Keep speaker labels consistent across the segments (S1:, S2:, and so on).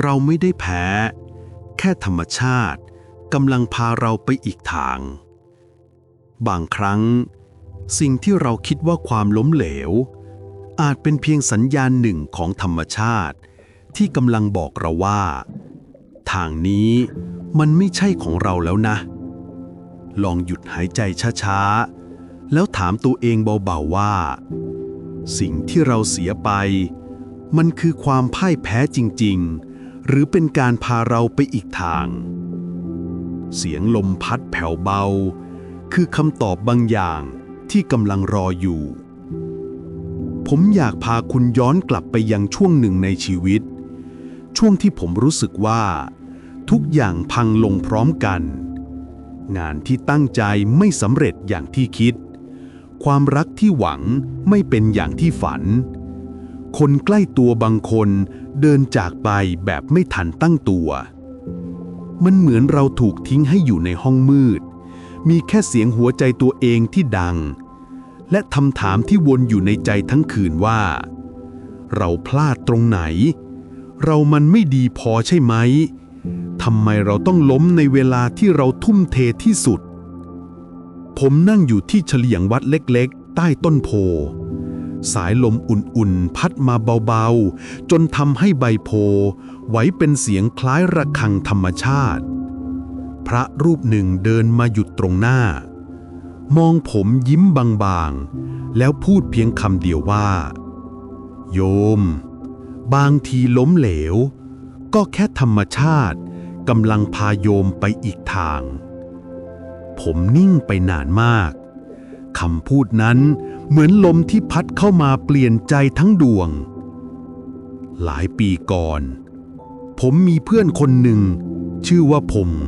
S1: เราไม่ได้แพ้ แค่ธรรมชาติกำลังพาเราไปอีกทาง บางครั้ง สิ่งที่เราคิดว่าความล้มเหลว อาจเป็นเพียงสัญญาณหนึ่งของธรรมชาติ ที่กำลังบอกเราว่า ทางนี้มันไม่ใช่ของเราแล้วนะ ลองหยุดหายใจช้าๆ แล้วถามตัวเองเบาๆว่า สิ่งที่เราเสียไป มันคือความพ่ายแพ้จริง ๆ หรือเป็นการพาเราไปอีกทาง เสียงลมพัดแผ่วเบา คือคำตอบบางอย่างที่กำลังรออยู่ ผมอยากพาคุณย้อนกลับไปยังช่วงหนึ่งในชีวิต ช่วงที่ผมรู้สึกว่า ทุกอย่างพังลงพร้อมกัน งานที่ตั้งใจไม่สำเร็จอย่างที่คิด ความรักที่หวังไม่เป็นอย่างที่ฝัน คนใกล้ตัวบางคนเดินจากไปแบบไม่ทันตั้งตัว มันเหมือนเราถูกทิ้งให้อยู่ในห้องมืด มีแค่เสียงหัวใจตัวเองที่ดัง และคำถามที่วนอยู่ในใจทั้งคืนว่า เราพลาดตรงไหน เรามันไม่ดีพอใช่ไหมทำไมเราต้องล้มในเวลาที่เราทุ่มเทที่สุด ผมนั่งอยู่ที่เฉลียงวัดเล็กๆ ใต้ต้นโพ สายลมอุ่นๆ พัดมาเบาๆ จนทำให้ใบโพไหวเป็นเสียงคล้ายระฆังธรรมชาติ พระรูปหนึ่งเดินมาหยุดตรงหน้า มองผมยิ้มบางๆ แล้วพูดเพียงคำเดียวว่า โยม บางทีล้มเหลว ก็แค่ธรรมชาติกำลังพาโยมไปอีกทาง ผมนิ่งไปนานมากคำพูดนั้น เหมือนลมที่พัดเข้ามาเปลี่ยนใจทั้งดวง หลายปีก่อน ผมมีเพื่อนคนหนึ่ง ชื่อว่าพงษ์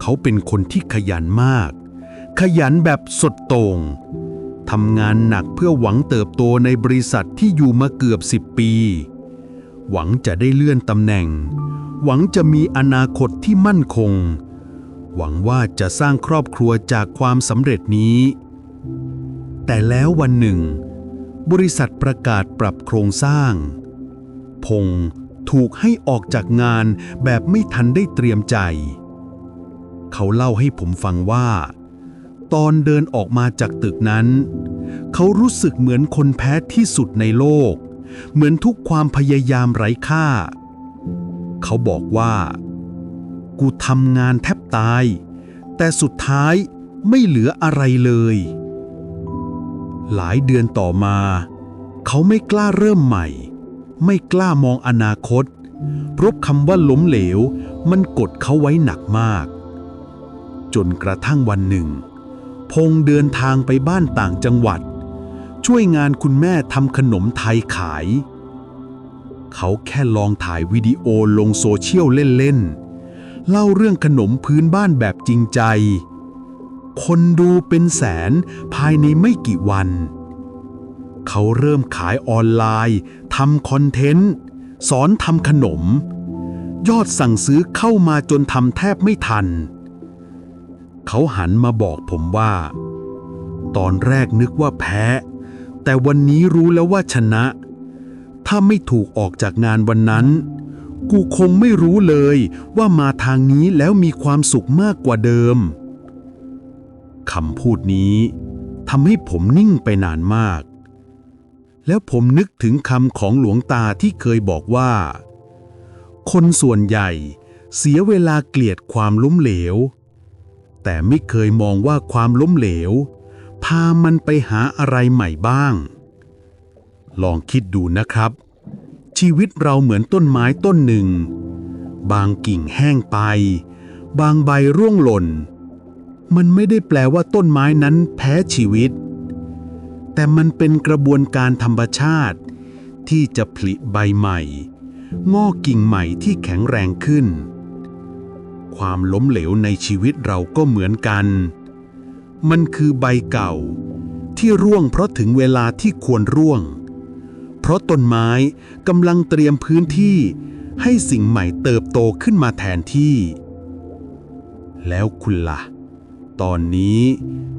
S1: เขาเป็นคนที่ขยันมาก ขยันแบบสดตง่งทำงานหนักเพื่อหวังเติบโตในบริษัทที่อยู่มาเกือบสิบปี หวังจะได้เลื่อนตำแหน่ง หวังจะมีอนาคตที่มั่นคง หวังว่าจะสร้างครอบครัวจากความสำเร็จนี้ แต่แล้ววันหนึ่ง บริษัทประกาศปรับโครงสร้าง พงษ์ถูกให้ออกจากงานแบบไม่ทันได้เตรียมใจ เขาเล่าให้ผมฟังว่า ตอนเดินออกมาจากตึกนั้น เขารู้สึกเหมือนคนแพ้ที่สุดในโลก เหมือนทุกความพยายามไร้ค่า เขาบอกว่า กูทำงานแทบตาย แต่สุดท้ายไม่เหลืออะไรเลย หลายเดือนต่อมา เขาไม่กล้าเริ่มใหม่ ไม่กล้ามองอนาคตเพราะคำว่าล้มเหลว มันกดเขาไว้หนักมาก จนกระทั่งวันหนึ่ง พงเดินทางไปบ้านต่างจังหวัด ช่วยงานคุณแม่ทำขนมไทยขาย เขาแค่ลองถ่ายวิดีโอลงโซเชียลเล่นๆเล่าเรื่องขนมพื้นบ้านแบบจริงใจ คนดูเป็นแสนภายในไม่กี่วัน เขาเริ่มขายออนไลน์ทำคอนเทนต์ สอนทำขนม ยอดสั่งซื้อเข้ามาจนทำแทบไม่ทัน เขาหันมาบอกผมว่า ตอนแรกนึกว่าแพ้ แต่วันนี้รู้แล้วว่าชนะ ถ้าไม่ถูกออกจากงานวันนั้นกูคงไม่รู้เลยว่ามาทางนี้แล้วมีความสุขมากกว่าเดิม คำพูดนี้ทำให้ผมนิ่งไปนานมาก แล้วผมนึกถึงคำของหลวงตาที่เคยบอกว่า คนส่วนใหญ่เสียเวลาเกลียดความล้มเหลว แต่ไม่เคยมองว่าความล้มเหลว พามันไปหาอะไรใหม่บ้าง ลองคิดดูนะครับ ชีวิตเราเหมือนต้นไม้ต้นหนึ่ง บางกิ่งแห้งไป บางใบร่วงหล่น มันไม่ได้แปลว่าต้นไม้นั้นแพ้ชีวิต แต่มันเป็นกระบวนการธรรมชาติ ที่จะผลิใบใหม่ งอกกิ่งใหม่ที่แข็งแรงขึ้น ความล้มเหลวในชีวิตเราก็เหมือนกัน มันคือใบเก่า ที่ร่วงเพราะถึงเวลาที่ควรร่วง เพราะต้นไม้กำลังเตรียมพื้นที่ ให้สิ่งใหม่เติบโตขึ้นมาแทนที่ แล้วคุณละ่ะ ตอนนี้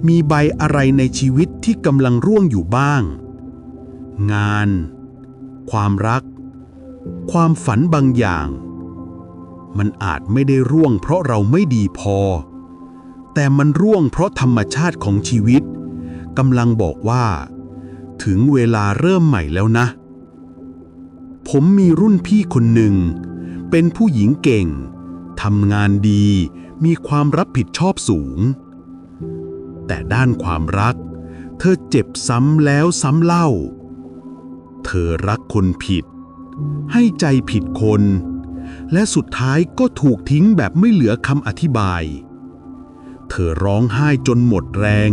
S1: มีใบอะไรในชีวิตที่กำลังร่วงอยู่บ้าง งาน ความรัก ความฝันบางอย่าง มันอาจไม่ได้ร่วงเพราะเราไม่ดีพอ แต่มันร่วงเพราะธรรมชาติของชีวิตกำลังบอกว่า ถึงเวลาเริ่มใหม่แล้วนะ ผมมีรุ่นพี่คนหนึ่ง เป็นผู้หญิงเก่งทำงานดีมีความรับผิดชอบสูง แต่ด้านความรัก เธอเจ็บซ้ำแล้วซ้ำเล่า เธอรักคนผิด ให้ใจผิดคน และสุดท้ายก็ถูกทิ้งแบบไม่เหลือคำอธิบาย เธอร้องไห้จนหมดแรง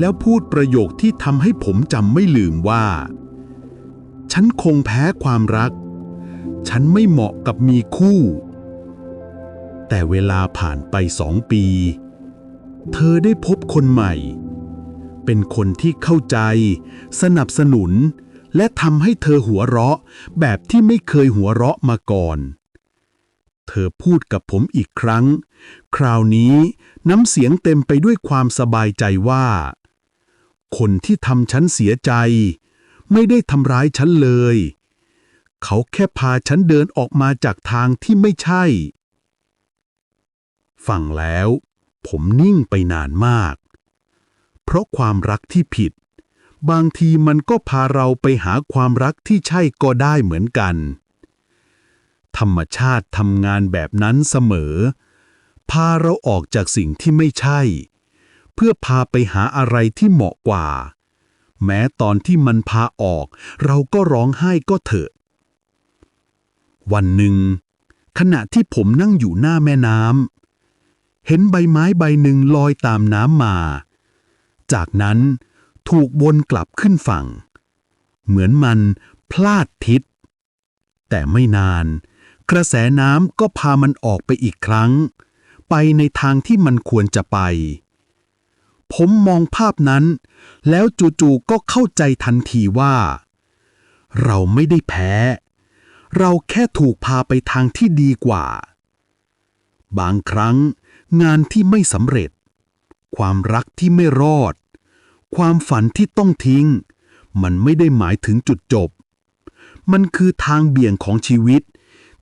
S1: แล้วพูดประโยคที่ทำให้ผมจำไม่ลืมว่า ฉันคงแพ้ความรัก ฉันไม่เหมาะกับมีคู่ แต่เวลาผ่านไปสองปี เธอได้พบคนใหม่ เป็นคนที่เข้าใจ สนับสนุน และทำให้เธอหัวเราะ แบบที่ไม่เคยหัวเราะมาก่อน เธอพูดกับผมอีกครั้ง คราวนี้น้ำเสียงเต็มไปด้วยความสบายใจว่า คนที่ทำฉันเสียใจ ไม่ได้ทำร้ายฉันเลย เขาแค่พาฉันเดินออกมาจากทางที่ไม่ใช่ ฟังแล้ว ผมนิ่งไปนานมาก เพราะความรักที่ผิด บางทีมันก็พาเราไปหาความรักที่ใช่ก็ได้เหมือนกัน ธรรมชาติทำงานแบบนั้นเสมอ พาเราออกจากสิ่งที่ไม่ใช่ เพื่อพาไปหาอะไรที่เหมาะกว่า แม้ตอนที่มันพาออก เราก็ร้องไห้ก็เถอะ วันหนึ่งขณะที่ผมนั่งอยู่หน้าแม่น้ำ เห็นใบไม้ใบหนึ่งลอยตามน้ำมา จากนั้นถูกวนกลับขึ้นฝั่ง เหมือนมันพลาดทิศ แต่ไม่นาน กระแสน้ำก็พามันออกไปอีกครั้ง ไปในทางที่มันควรจะไป ผมมองภาพนั้น แล้วจู่ๆก็เข้าใจทันทีว่า เราไม่ได้แพ้ เราแค่ถูกพาไปทางที่ดีกว่า บางครั้ง งานที่ไม่สำเร็จ ความรักที่ไม่รอด ความฝันที่ต้องทิ้ง มันไม่ได้หมายถึงจุดจบ มันคือทางเบี่ยงของชีวิต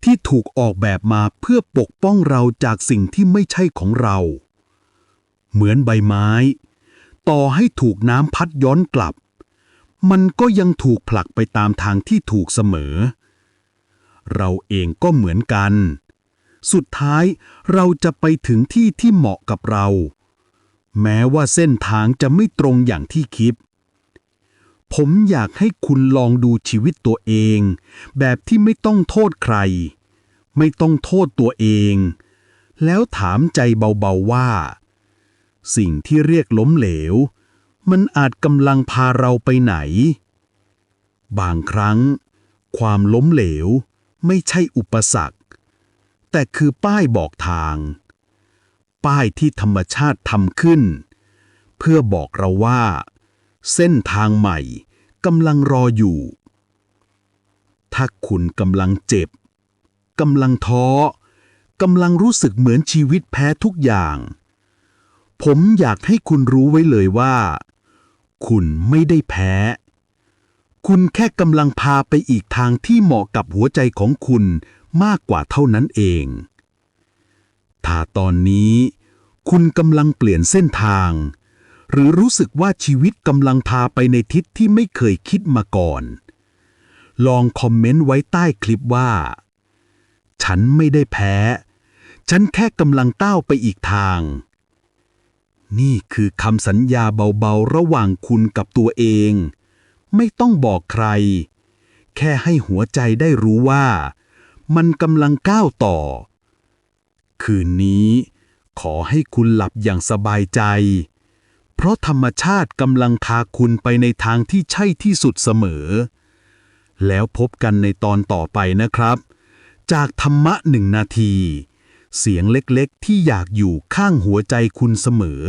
S1: ที่ถูกออกแบบมาเพื่อปกป้องเราจากสิ่งที่ไม่ใช่ของเรา เหมือนใบไม้ ต่อให้ถูกน้ำพัดย้อนกลับ มันก็ยังถูกผลักไปตามทางที่ถูกเสมอ เราเองก็เหมือนกัน สุดท้ายเราจะไปถึงที่ที่เหมาะกับเรา แม้ว่าเส้นทางจะไม่ตรงอย่างที่คิด ผมอยากให้คุณลองดูชีวิตตัวเอง แบบที่ไม่ต้องโทษใคร ไม่ต้องโทษตัวเอง แล้วถามใจเบาๆว่า สิ่งที่เรียกล้มเหลว มันอาจกำลังพาเราไปไหน บางครั้ง ความล้มเหลวไม่ใช่อุปสรรค แต่คือป้ายบอกทาง ป้ายที่ธรรมชาติทำขึ้น เพื่อบอกเราว่า เส้นทางใหม่กำลังรออยู่ ถ้าคุณกำลังเจ็บกำลังท้อกำลังรู้สึกเหมือนชีวิตแพ้ทุกอย่าง ผมอยากให้คุณรู้ไว้เลยว่า คุณไม่ได้แพ้ คุณแค่กำลังพาไปอีกทางที่เหมาะกับหัวใจของคุณ มากกว่าเท่านั้นเอง ถ้าตอนนี้ คุณกำลังเปลี่ยนเส้นทาง หรือรู้สึกว่าชีวิตกำลังพาไปในทิศที่ไม่เคยคิดมาก่อน ลองคอมเมนต์ไว้ใต้คลิปว่า ฉันไม่ได้แพ้ ฉันแค่กำลังต้าวไปอีกทาง นี่คือคำสัญญาเบาๆ ระหว่างคุณกับตัวเอง ไม่ต้องบอกใคร แค่ให้หัวใจได้รู้ว่า มันกำลังก้าวต่อ คืนนี้ขอให้คุณหลับอย่างสบายใจ เพราะธรรมชาติกำลังพาคุณไปในทางที่ใช่ที่สุดเสมอ แล้วพบกันในตอนต่อไปนะครับ จากธรรมะหนึ่งนาที เสียงเล็กๆที่อยากอยู่ข้างหัวใจคุณเสมอ